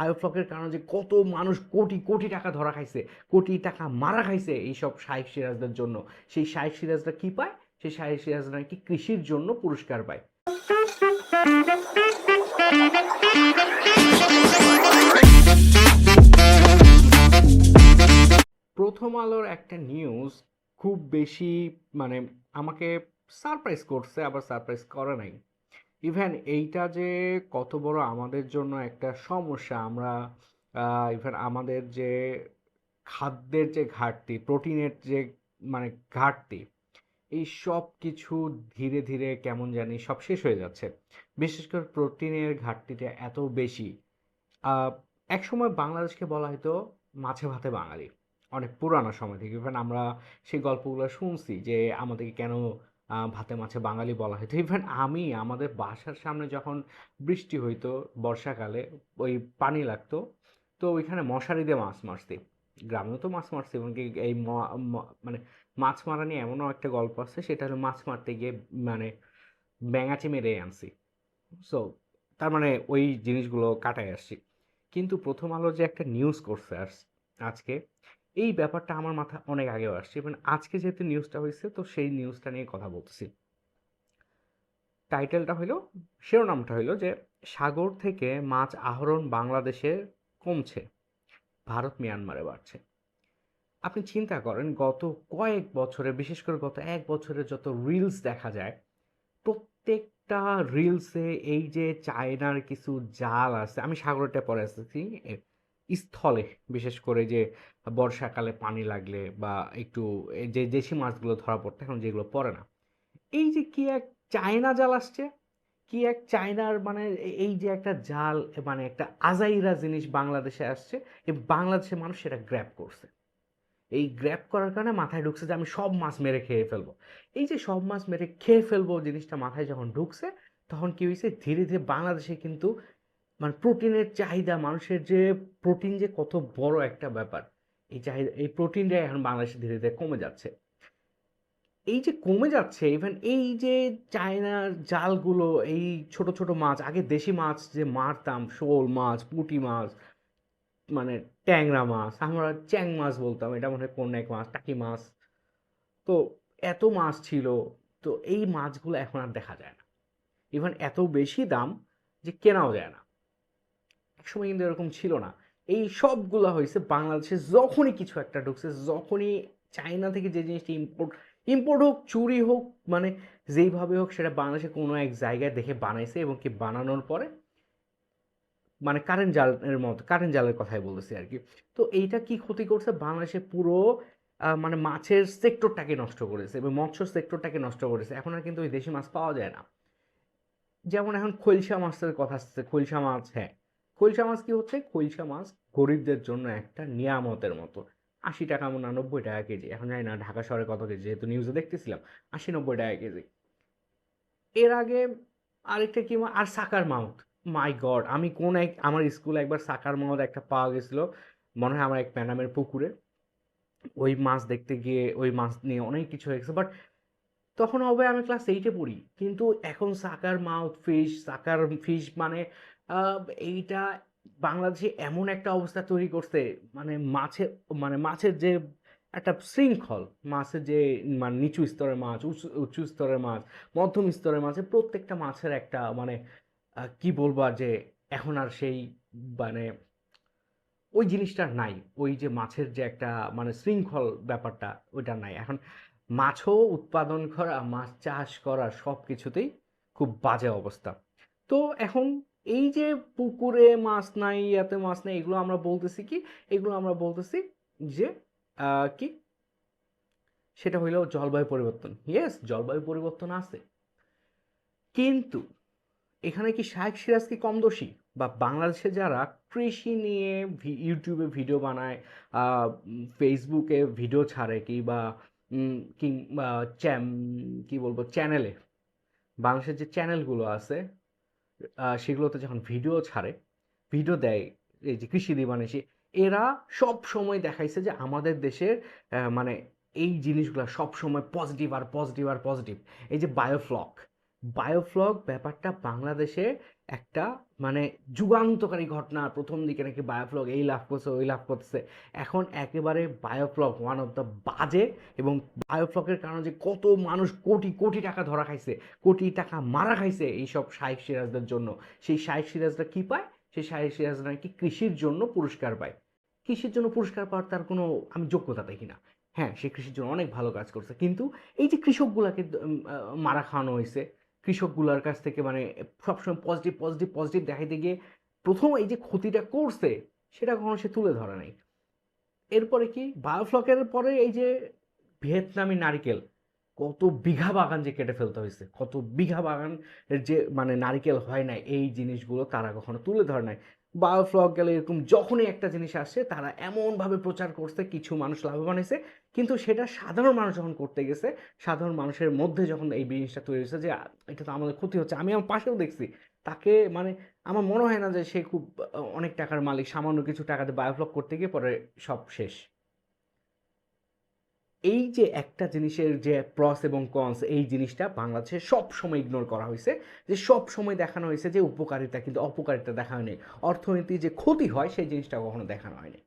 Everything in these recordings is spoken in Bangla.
বায়োফ্লকের কারণে যে কত মানুষ কোটি কোটি টাকা ধরা খাইছে, কোটি টাকা মারা খাইছে এইসব শাহেক সিরাজদের জন্য। সেই শাহেক সিরাজরা কি পায়? সেই শাহেক সিরাজরা নাকি কৃষির জন্য পুরস্কার পায়। প্রথম আলোর একটা নিউজ খুব বেশি মানে আমাকে সারপ্রাইজ করছে, আবার সারপ্রাইজ করে নাই। ইভেন এইটা যে কত বড় আমাদের জন্য একটা সমস্যা আমরা ইভেন আমাদের যে খাদ্যের যে ঘাটতি প্রোটিনের যে মানে ঘাটতি এই সব কিছু ধীরে ধীরে কেমন জানি সব শেষ হয়ে যাচ্ছে। বিশেষ করে প্রোটিনের ঘাটতিটা এত বেশি। আহ, একসময় বাংলাদেশকে বলা হতো মাছে ভাতে বাঙালি। অনেক পুরানো সময় থেকে। ইভেন আমরা সেই গল্পগুলো শুনছি যে আমাদেরকে কেন ভাতে মাছে বাঙালি বলা হতো ইভেন আমি, আমাদের বাসার সামনে যখন বৃষ্টি হইতো বর্ষাকালে, ওই পানি লাগতো, তো ওইখানে মশারি দিয়ে মাছ মারছি। গ্রামেও তো মাছ মারছি, এমনকি এই মানে মাছ মারা নিয়ে এমনও একটা গল্প আছে, সেটা হলো মাছ মারতে গিয়ে মানে ব্যাঙাচি মেরে আনছি। সো তার মানে ওই জিনিসগুলো কাটায় আসছি। কিন্তু প্রথম আলো যে একটা নিউজ করছে আজ- আজকে এই ব্যাপারটা আমার মাথায় অনেক আগেও আসছে। এবং আজকে যেহেতু নিউজটা হয়েছে তো সেই নিউজটা নিয়ে কথা বলতেছি। টাইটেলটা হইল, শিরোনামটা হইল যে, সাগর থেকে মাছ আহরণ বাংলাদেশে কমছে, ভারত মিয়ানমারে বাড়ছে। আপনি চিন্তা করেন, গত কয়েক বছরে, বিশেষ করে গত এক বছরে যত রিলস দেখা যায়, প্রত্যেকটা রিলসে এই যে চায়নার কিছু জাল আছে, আমি সাগরটা পরে আসতেছি স্থলে, বিশেষ করে যে বর্ষাকালে পানি লাগলে বা একটু এই যে দেশি মাছগুলো ধরা পড়তো এখন যেগুলো পড়ে না। এই যে কি এক চায়না জাল আসছে? কি এক চায়নার মানে এই যে একটা জাল মানে একটা আজাইরা জিনিস বাংলাদেশে আসছে এবং বাংলাদেশের মানুষ সেটা গ্র্যাপ করছে। এই গ্র্যাপ করার কারণে মাথায় ঢুকছে যে আমি সব মাছ মেরে খেয়ে ফেলব। এই যে সব মাছ মেরে খেয়ে ফেলব জিনিসটা মাথায় যখন ঢুকছে, তখন কি হয়েছে ধীরে ধীরে বাংলাদেশে কিন্তু মানে প্রোটিনের চাহিদা, মানুষের যে প্রোটিন যে কত বড় একটা ব্যাপার, এই চাহিদা, এই প্রোটিনটা এখন বাংলাদেশে ধীরে ধীরে কমে যাচ্ছে। এই যে কমে যাচ্ছে ইভেন এই যে চায়নার জালগুলো, এই ছোট ছোট মাছ, আগে দেশি মাছ যে মারতাম, শোল মাছ, পুঁটি মাছ মানে ট্যাংরা মাছ, আমরা চ্যাং মাছ বলতাম, এটা মনে হয় কোন এক মাছ, টাকি মাছ, তো এত মাছ ছিল, তো এই মাছগুলো এখন আর দেখা যায় না। ইভেন এত বেশি দাম যে কেনাও যায় না। একসময় কিন্তু এরকম ছিল না। এই সবগুলো হয়েছে বাংলাদেশে যখনই কিছু একটা ঢুকছে, যখনই চায়না থেকে যে জিনিসটি ইম্পোর্ট ইম্পোর্ট হোক, চুরি হোক মানে যেইভাবে হোক, সেটা বাংলাদেশে কোনো এক জায়গায় দেখে বানাইছে এবং কি বানানোর পরে মানে কারেন্ট জালের মতো কারেন্ট জালের কথাই বলতেছি আর কি। তো এইটা কি ক্ষতি করছে? বাংলাদেশে পুরো মানে মাছের সেক্টরটাকে নষ্ট করেছে এবং মৎস্য সেক্টরটাকে নষ্ট করেছে। এখন আর কিন্তু ওই দেশি মাছ পাওয়া যায় না। যেমন এখন খৈলসা মাছের কথা আসছে খৈলসা মাছ হ্যাঁ। খৈলসা মাছ কি হচ্ছে? খৈলসা মাছ গরিবদের জন্য একটা নিয়ামতের মতো। আশি টাকা নব্বই টাকা কেজি। এখন জানি না ঢাকা শহরে কত কেজি, যেহেতু নিউজে দেখতেছিলাম, আশি, নব্বই টাকা কেজি। এর আগে আরেকটা কি আর সাকার মাউথ। মাই গড আমি কোন এক, আমার স্কুলে একবার সাকার মাউথ একটা পাওয়া গেছিল, মনে হয় আমার এক প্যানামের পুকুরে। ওই মাছ দেখতে গিয়ে, ওই মাছ নিয়ে অনেক কিছু হয়ে গেছে বাট তখন হবে আমি ক্লাস এইটে পড়ি। কিন্তু এখন সাকার মাউথ ফিশ সাকার ফিশ মানে এইটা বাংলাদেশে এমন একটা অবস্থা তৈরি করছে মানে মাছের মানে মাছের যে একটা শৃঙ্খল, মাছের যে মানে নিচু স্তরের মাছ, উঁচু স্তরের মাছ, মধ্যম স্তরের মাছের প্রত্যেকটা মাছের একটা মানে কি বলব যে, এখন আর সেই মানে ওই জিনিসটা নাই, ওই যে মাছের যে একটা মানে শৃঙ্খল ব্যাপারটা, ওইটা নাই। এখন মাছও উৎপাদন করা, মাছ চাষ করা সব কিছুতেই খুব বাজে অবস্থা। তো এখন এই যে পুকুরে মাছ নাই, ইয়াতে মাছ নাই, এগুলো আমরা বলতেছি কি? এগুলো আমরা বলতেছি যে কি? সেটা হইল জলবায়ু পরিবর্তন। ইয়েস জলবায়ু পরিবর্তন আছে। কিন্তু এখানে কি শাহেক সিরাজ কি কম দোষী? বা বাংলাদেশে যারা কৃষি নিয়ে ইউটিউবে ভিডিও বানায় ফেসবুকে ভিডিও ছাড়ে কি বা কিংবা, চ্যাম, কি বলব, চ্যানেলে, বাংলাদেশের যে চ্যানেলগুলো আছে সেগুলোতে যখন ভিডিও ছাড়ে ভিডিও দেয় এই যে কৃষি দিবানেশি, এরা সব সময় দেখাইছে যে আমাদের দেশের মানে এই জিনিসগুলো সব সময় পজিটিভ আর পজিটিভ আর পজিটিভ এই যে বায়োফ্লক বায়োফ্লক ব্যাপারটা বাংলাদেশে একটা মানে যুগান্তকারী ঘটনা, প্রথম দিকে নাকি বায়োফ্লগ এই লাভ করছে, ওই লাভ করছে। এখন একেবারে বায়োফ্লগ ওয়ান অফ দ্য বাজে এবং বায়োফ্লগের কারণে যে কত মানুষ কোটি কোটি টাকা ধরা খাইছে, কোটি টাকা মারা খাইছে এইসব শাহেক সিরাজদের জন্য। সেই শাহেক সিরাজরা কি পায়? সেই শাহেক সিরাজরা নাকি কৃষির জন্য পুরস্কার পায়। কৃষির জন্য পুরস্কার পাওয়ার তার কোনো, আমি যোগ্যতা দেখি না। হ্যাঁ সে কৃষির জন্য অনেক ভালো কাজ করছে। কিন্তু এই যে কৃষকগুলাকে মারা খাওয়ানো হয়েছে কৃষকগুলার কাছ থেকে মানে সবসময় পজিটিভ পজিটিভ পজিটিভ দেখাইতে গিয়ে প্রথম এই যে ক্ষতিটা করছে, সেটা কখনো সে তুলে ধরে নাই। এরপরে কি? বায়োফ্লকের পরে এই যে ভিয়েতনামি নারিকেল, কত বিঘা বাগান যে কেটে ফেলতে হয়েছে, কত বিঘা বাগানের যে মানে নারিকেল হয় না এই জিনিসগুলো তারা কখনো তুলে ধরে নাই। বায়োফ্লক গেলে এরকম যখনই একটা জিনিস আসছে তারা এমনভাবে প্রচার করছে, কিছু মানুষ লাভবান হয়েছে। কিন্তু সেটা সাধারণ মানুষ যখন করতে গেছে, সাধারণ মানুষের মধ্যে যখন এই জিনিসটা তৈরি হয়েছে যে এটা তো আমাদের ক্ষতি হচ্ছে। আমি আমার পাশেও দেখছি, তাকে মানে আমার মনে হয় না যে সে খুব অনেক টাকার মালিক। সামান্য কিছু টাকাতে বায়োফ্লগ করতে গিয়ে পরে সব শেষ। এই যে একটা জিনিসের যে প্রস এবং কনস এই জিনিসটা বাংলাদেশে সব সময় ইগনোর করা হয়েছে। যে সব সময় দেখানো হয়েছে যে উপকারিতা, কিন্তু অপকারিতা দেখা হয়নি। অর্থনীতি যে ক্ষতি হয়, সেই জিনিসটা কখনো দেখানো হয়নি।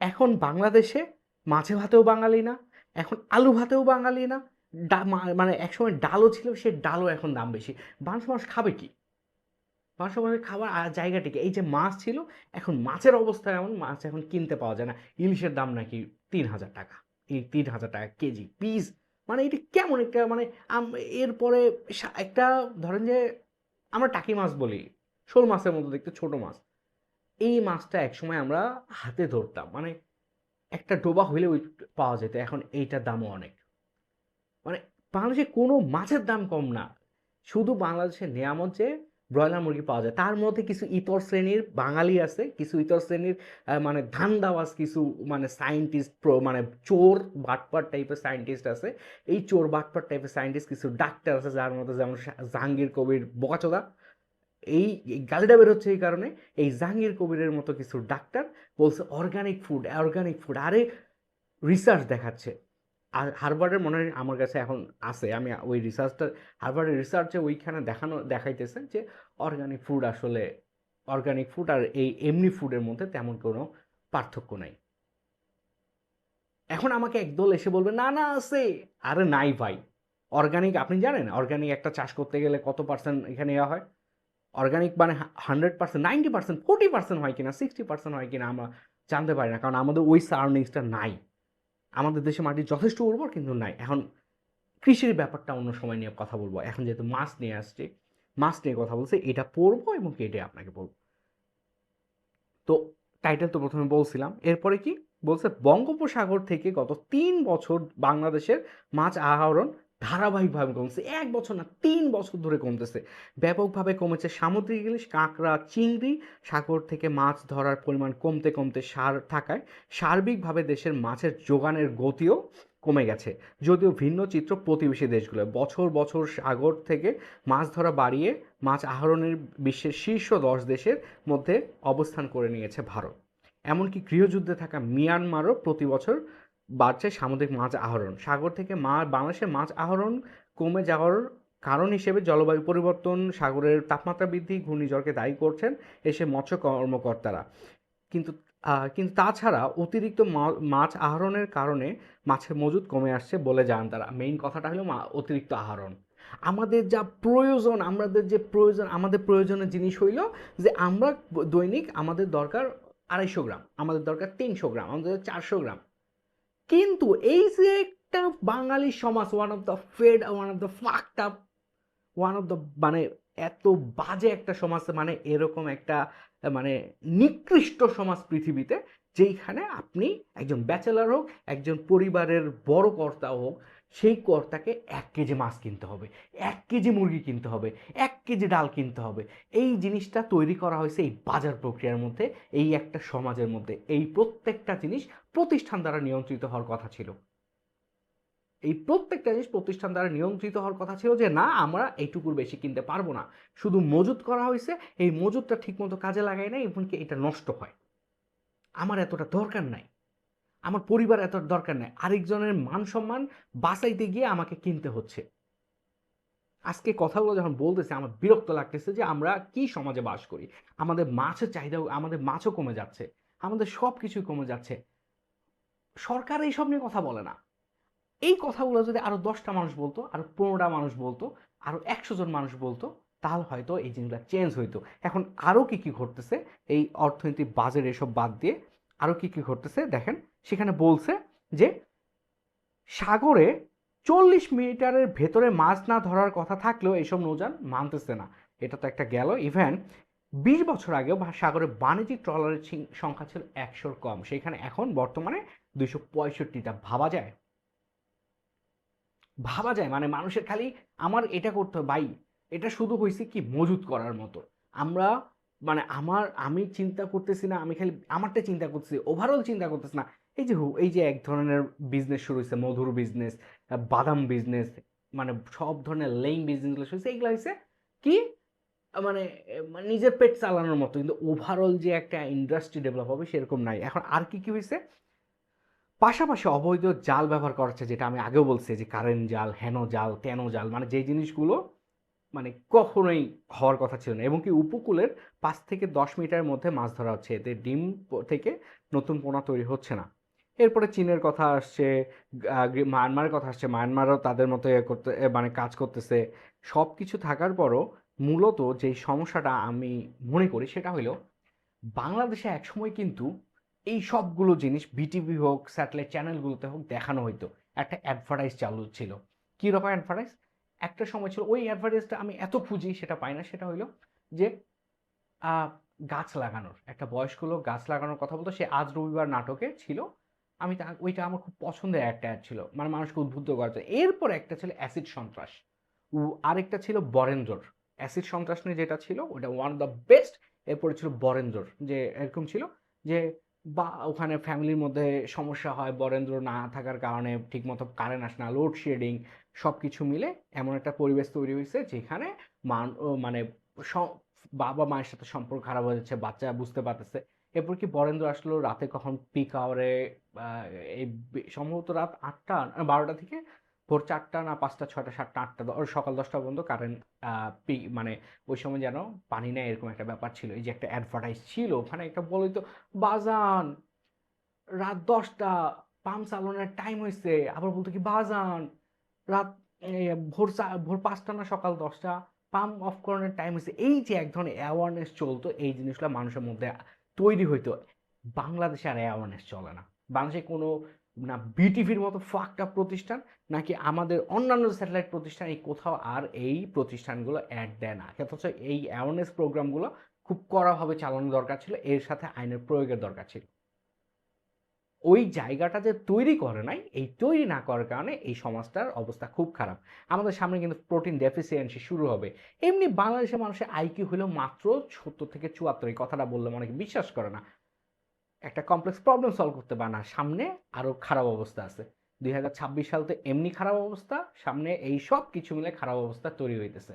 এখন বাংলাদেশে মাছে ভাতেও বাঙালি না, এখন আলু ভাতেও বাঙালি না মানে একসময় ডালও ছিল, সে ডালও এখন দাম বেশি। মানুষ মানুষ খাবে কি? মানুষ খাবার আর জায়গাটিকে, এই যে মাছ ছিল, এখন মাছের অবস্থা এমন, মাছ এখন কিনতে পাওয়া যায় না। ইলিশের দাম নাকি তিন হাজার টাকা। এই তিন হাজার টাকা কেজি পিস মানে এটা কেমন একটা মানে এরপরে একটা, ধরেন যে আমরা টাকি মাছ বলি, শোল মাছের মতো দেখতে, ছোট মাছ। এই মাছটা একসময় আমরা হাতে ধরতাম। মানে একটা ডোবা হইলে ওই পাওয়া যেত, এখন এইটার দামও অনেক। মানে বাংলাদেশে কোনো মাছের দাম কম না। শুধু বাংলাদেশের নিয়ামত যে ব্রয়লার মুরগি পাওয়া যায়। তার মধ্যে কিছু ইতর শ্রেণির বাঙালি আছে, কিছু ইতর শ্রেণির মানে ধান্দাবাজ কিছু মানে সায়েন্টিস্ট মানে চোর বাটপার টাইপের সায়েন্টিস্ট আছে। এই চোর বাটপার টাইপের সায়েন্টিস্ট কিছু ডাক্তার আছে যার মধ্যে যেমন জাহাঙ্গীর কবির বোকাচোদা। এই গালিটা বের হচ্ছে এই কারণে, এই জাহাঙ্গীর কবিরের মতো কিছু ডাক্তার বলছে অর্গানিক ফুড অর্গানিক ফুড আরে রিসার্চ দেখাচ্ছে। আর হারবার্ডের মনে হয় আমার কাছে এখন আছে। আমি ওই রিসার্চটা হারবার্ডের রিসার্চে ওইখানে দেখানো, দেখাইতেছে যে অর্গানিক ফুড আসলে অর্গানিক ফুড আর এই এমনি ফুডের মধ্যে তেমন কোনো পার্থক্য নাই। এখন আমাকে একদল এসে বলবে, না না, আছে। আরে নাই ভাই। অর্গানিক আপনি জানেন অর্গানিক একটা চাষ করতে গেলে কত পার্সেন্ট এখানে ইয়া হয়? অর্গানিক মানে hundred percent ninety percent forty percent হয় কিনা সিক্সটি পার্সেন্ট হয় কিনা আমরা জানতে পারি না, কারণ আমাদের ওই সারাউন্ডিংসটা নাই। আমাদের দেশে মাটি যথেষ্ট উর্বর কিন্তু নাই। এখন কৃষির ব্যাপারটা অন্য সময় নিয়ে কথা বলব। এখন যেহেতু মাছ নিয়ে আসছে, মাছ নিয়ে কথা বলছে, এটা পড়ব এবং কেটে আপনাকে বলব। তো টাইটেল তো প্রথমে বলছিলাম। এরপরে কি? বলছে বঙ্গোপসাগর থেকে গত তিন বছর বাংলাদেশের মাছ আহরণ ধারাবাহিকভাবে কমছে। এক বছর না, তিন বছর ধরে কমতেছে। ব্যাপকভাবে কমেছে সামুদ্রিক ইলিশ, কাঁকড়া, চিংড়ি, সাগর থেকে মাছ ধরার পরিমাণ কমতে কমতে সার থাকায় সার্বিকভাবে দেশের মাছের যোগানের গতিও কমে গেছে। যদিও ভিন্ন চিত্র প্রতিবেশী দেশগুলো। বছর বছর সাগর থেকে মাছ ধরা বাড়িয়ে মাছ আহরণের বিশ্বের শীর্ষ দশ দেশের মধ্যে অবস্থান করে নিয়েছে ভারত। এমনকি গৃহযুদ্ধে থাকা মিয়ানমারও প্রতি বছর বাড়ছে সামুদ্রিক মাছ আহরণ। সাগর থেকে মা, বাংলাদেশের মাছ আহরণ কমে যাওয়ার কারণ হিসেবে জলবায়ু পরিবর্তন, সাগরের তাপমাত্রা বৃদ্ধি, ঘূর্ণিঝড়কে দায়ী করছেন এসে মৎস্য কর্মকর্তারা। কিন্তু কিন্তু তাছাড়া অতিরিক্ত মাছ আহরণের কারণে মাছের মজুদ কমে আসছে বলে জানান তারা। মেইন কথাটা হলো অতিরিক্ত আহরণ। আমাদের যা প্রয়োজন, আমাদের যে প্রয়োজন, আমাদের প্রয়োজনের জিনিস হইল যে আমরা দৈনিক আমাদের দরকার আড়াইশো গ্রাম, আমাদের দরকার তিনশো গ্রাম, আমাদের চারশো গ্রাম। কিন্তু এই যে একটা বাঙালি সমাজ one of the fed one of the fucked up one of the মানে এত বাজে একটা সমাজ মানে এরকম একটা মানে নিকৃষ্ট সমাজ পৃথিবীতে, যেইখানে আপনি একজন ব্যাচেলার হোক, একজন পরিবারের বড় কর্তা হোক সেই কর্তাকে এক কেজি মাছ কিনতে হবে, এক কেজি মুরগি কিনতে হবে, এক কেজি ডাল কিনতে হবে। এই জিনিসটা তৈরি করা হয়েছে এই বাজার প্রক্রিয়ার মধ্যে, এই একটা সমাজের মধ্যে। এই প্রত্যেকটা জিনিস প্রতিষ্ঠান দ্বারা নিয়ন্ত্রিত হওয়ার কথা ছিল। এই প্রত্যেকটা জিনিস প্রতিষ্ঠান দ্বারা নিয়ন্ত্রিত হওয়ার কথা ছিল যে, না, আমরা এইটুকুর বেশি কিনতে পারব না। শুধু মজুত করা হয়েছে, এই মজুতটা ঠিকমতো কাজে লাগায় না এমনকি এটা নষ্ট হয়। আমার এতটা দরকার নাই। আমার পরিবার এত দরকার নাই। আরেকজনের মান সম্মান বাঁচাইতে গিয়ে আমাকে কিনতে হচ্ছে। আজকে কথাগুলো যখন বলতেছে, আমার বিরক্ত লাগতেছে যে আমরা কি সমাজে বাস করি? আমাদের মাছের চাহিদা, আমাদের মাছও কমে যাচ্ছে, আমাদের সব কিছুই কমে যাচ্ছে। সরকার এইসব নিয়ে কথা বলে না। এই কথাগুলো যদি আরও দশটা মানুষ বলতো, আরও পনেরোটা মানুষ বলতো, আরও একশো জন মানুষ বলতো, তাহলে হয়তো এই জিনিসগুলো চেঞ্জ হইতো। এখন আরও কি কি ঘটতেছে? এই অর্থনৈতিক বাজেট এসব বাদ দিয়ে আরও কি কি ঘটতেছে? দেখেন, সেখানে বলছে যে সাগরে চল্লিশ মিটারের ভেতরে মাছ না ধরার কথা থাকলেও এইসব নৌযান মানতেছে না। এটা তো একটা গেল ইভেন, বিশ বছর আগেও সাগরে বাণিজ্যিক ট্রলারের সংখ্যা ছিল একশোর কম। সেখানে এখন বর্তমানে দুইশো পঁয়ষট্টিটা। ভাবা যায়? ভাবা যায়? মানে মানুষের খালি, আমার এটা করতে হবে। ভাই, এটা শুধু হয়েছে কি, মজুত করার মতো। আমরা মানে আমার, আমি চিন্তা করতেছি না, আমি খালি আমারটা চিন্তা করতেছি ওভারঅল চিন্তা করতেছি না। এই যে হু- এই যে এক ধরনের বিজনেস শুরু হয়েছে মধুর বিজনেস বাদাম বিজনেস মানে সব ধরনের লেইং বিজনেসগুলো শুরু হয়েছে এগুলো হয়েছে কি? মানে নিজের পেট চালানোর মতো, কিন্তু ওভারঅল যে একটা ইন্ডাস্ট্রি ডেভেলপ হবে সেরকম নাই। এখন আর কি কি হয়েছে পাশাপাশি অবৈধ জাল ব্যবহার করা হচ্ছে যেটা আমি আগেও বলছি, যে কারেন্ট জাল, হেনো জাল, তেনো জাল মানে যে জিনিসগুলো মানে কখনোই হওয়ার কথা ছিল না এবং কি উপকূলের পাঁচ থেকে দশ মিটারের মধ্যে মাছ ধরা হচ্ছে। এতে ডিম থেকে নতুন পোনা তৈরি হচ্ছে না। এরপরে চীনের কথা আসছে মায়ানমারের কথা আসছে। মায়ানমারও তাদের মতো ইয়ে করতে মানে কাজ করতেছে। সব কিছু থাকার পরও মূলত যে সমস্যাটা আমি মনে করি সেটা হলো বাংলাদেশে একসময় কিন্তু এই সবগুলো জিনিস বিটিভি হোক, স্যাটেলাইট চ্যানেলগুলোতে হোক দেখানো হইতো। একটা অ্যাডভার্টাইজ চালু ছিল। কী রকম অ্যাডভার্টাইজ? একটা সময় ছিল, ওই অ্যাডভার্টাইজটা আমি এত খুঁজি সেটা পাই না, সেটা হইল যে গাছ লাগানোর, একটা বয়স্ক লোক গাছ লাগানোর কথা বলতো, সে আজ রবিবার নাটকে ছিল, আমি তা, ওইটা আমার খুব পছন্দের একটা অ্যাড ছিল মানে মানুষকে উদ্বুদ্ধ করাতে এরপর একটা ছিল অ্যাসিড সন্ত্রাস আরেকটা ছিল বরেন্দ্রর। অ্যাসিড সন্ত্রাস নিয়ে যেটা ছিল ওটা ওয়ান অফ দ্য বেস্ট এরপরে ছিল বরেন্দ্রর, যে এরকম ছিল যে বা ওখানে ফ্যামিলির মধ্যে সমস্যা হয়, বরেন্দ্র না থাকার কারণে ঠিকমতো কারেন্ট আসে না লোডশেডিং সব কিছু মিলে এমন একটা পরিবেশ তৈরি হয়েছে যেখানে মান মানে বাবা মায়ের সাথে সম্পর্ক খারাপ হয়ে যাচ্ছে, বাচ্চা বুঝতে পারতেছে। এরপর কি বরেন্দ্র আসলো, রাতে কখন পিক আওয়ারে এই সম্ভবত রাত আটটা, বারোটা থেকে ভোর চারটা না পাঁচটা, ছয়টা, সাতটা, আটটা সকাল দশটা পর্যন্ত কারেন্ট মানে ওই সময় যেন পানি নেয় এরকম একটা ব্যাপার ছিল। এই যে একটা অ্যাডভার্টাইজ ছিল, ওখানে একটা বলে তো বাজান, রাত দশটা পাম্প চালানোর টাইম হয়েছে আবার বলতো কি, বাজান, রাত ভোর ভোর পাঁচটা না সকাল দশটা পাম্প অফ করানোর টাইম হয়েছে এই যে এক ধরনের অ্যাওয়ারনেস চলতো, এই জিনিসগুলো মানুষের মধ্যে তৈরি হইতো। বাংলাদেশে আর অ্যাওয়ারনেস চলে না। বাংলাদেশে কোনো না বিটিভির মতো ফাঁকটা প্রতিষ্ঠান, নাকি আমাদের অন্যান্য স্যাটেলাইট প্রতিষ্ঠান এই কোথাও আর এই প্রতিষ্ঠানগুলো অ্যাড দেয় না। অথচ এই অ্যাওয়ারনেস প্রোগ্রামগুলো খুব কড়াভাবে চালানো দরকার ছিল, এর সাথে আইনের প্রয়োগের দরকার ছিল। ওই জায়গাটা যে তৈরি করে নাই, এই তৈরি না করার কারণে এই সমাজটার অবস্থা খুব খারাপ। আমাদের সামনে কিন্তু প্রোটিন ডেফিসিয়েন্সি শুরু হবে। এমনি বাংলাদেশের মানুষের আইকিউ হলো মাত্র সত্তর থেকে চুয়াত্তর, এই কথাটা বললে অনেকে বিশ্বাস করে না। একটা কমপ্লেক্স প্রবলেম সলভ করতে পারে না। সামনে আরও খারাপ অবস্থা আছে। দুই হাজার ছাব্বিশ সাল তো এমনি খারাপ অবস্থা, সামনে এই সব কিছু মিলে খারাপ অবস্থা তৈরি হইতেছে।